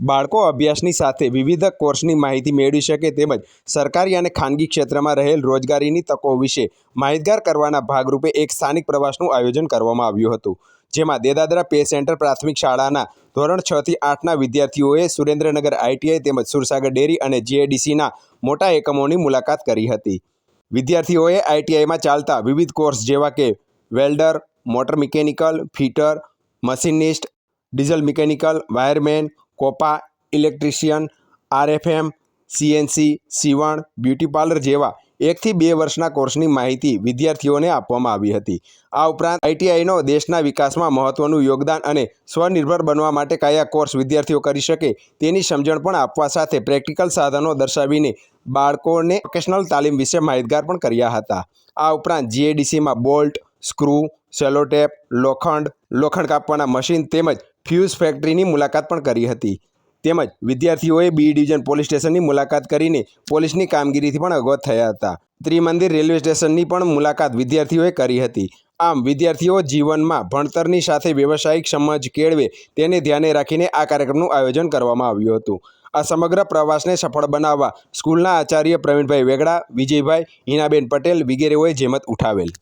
બાળકો અભ્યાસની સાથે વિવિધ કોર્સની માહિતી મેળવી શકે તેમજ સરકારી અને ખાનગી ક્ષેત્રમાં રહેલ રોજગારીની તકો વિશે માહિતગાર કરવાના ભાગરૂપે એક સ્થાનિક પ્રવાસનું આયોજન કરવામાં આવ્યું હતું, જેમાં દેદાદરા પે સેન્ટર પ્રાથમિક શાળાના ધોરણ છ થી આઠના વિદ્યાર્થીઓએ સુરેન્દ્રનગર આઈટીઆઈ તેમજ સુરસાગર ડેરી અને જીએડીસીના મોટા એકમોની મુલાકાત કરી હતી. વિદ્યાર્થીઓએ આઈટીઆઈમાં ચાલતા વિવિધ કોર્સ જેવા કે welder, motor mechanical, fitter, machinist, diesel mechanical, wireman COPA electrician, RFM, CNC, સીવણ, બ્યુટી પાર્લર જેવા એકથી બે વર્ષના કોર્સની માહિતી વિદ્યાર્થીઓને આપવામાં આવી હતી. આ ઉપરાંત આઈટીઆઈનો દેશના વિકાસમાં મહત્ત્વનું યોગદાન અને સ્વનિર્ભર બનવા માટે કયા કોર્સ વિદ્યાર્થીઓ કરી શકે તેની સમજણ પણ આપવા સાથે પ્રેક્ટિકલ સાધનો દર્શાવીને બાળકોને વોકેશનલ તાલીમ વિશે માહિતગાર પણ કર્યા હતા. આ ઉપરાંત જીએડીસીમાં બોલ્ટ, સ્ક્રૂ, સેલોટેપ, લોખંડ લોખંડ કાપવાના મશીન તેમજ ફ્યુઝ ફેક્ટરીની મુલાકાત પણ કરી હતી. તેમજ વિદ્યાર્થીઓએ બી ડિવિઝન પોલીસ સ્ટેશનની મુલાકાત કરીને પોલીસની કામગીરીથી પણ અવગત થયા હતા. ત્રિમંદિર રેલવે સ્ટેશનની પણ મુલાકાત વિદ્યાર્થીઓએ કરી હતી. આમ, વિદ્યાર્થીઓ જીવનમાં ભણતરની સાથે વ્યવસાયિક સમજ કેળવે તેને ધ્યાને રાખીને આ કાર્યક્રમનું આયોજન કરવામાં આવ્યું હતું. આ સમગ્ર પ્રવાસને સફળ બનાવવા સ્કૂલના આચાર્ય પ્રવીણભાઈ વેગડા, વિજયભાઈ, હિનાબેન પટેલ વગેરેઓએ જેમત ઉઠાવેલ.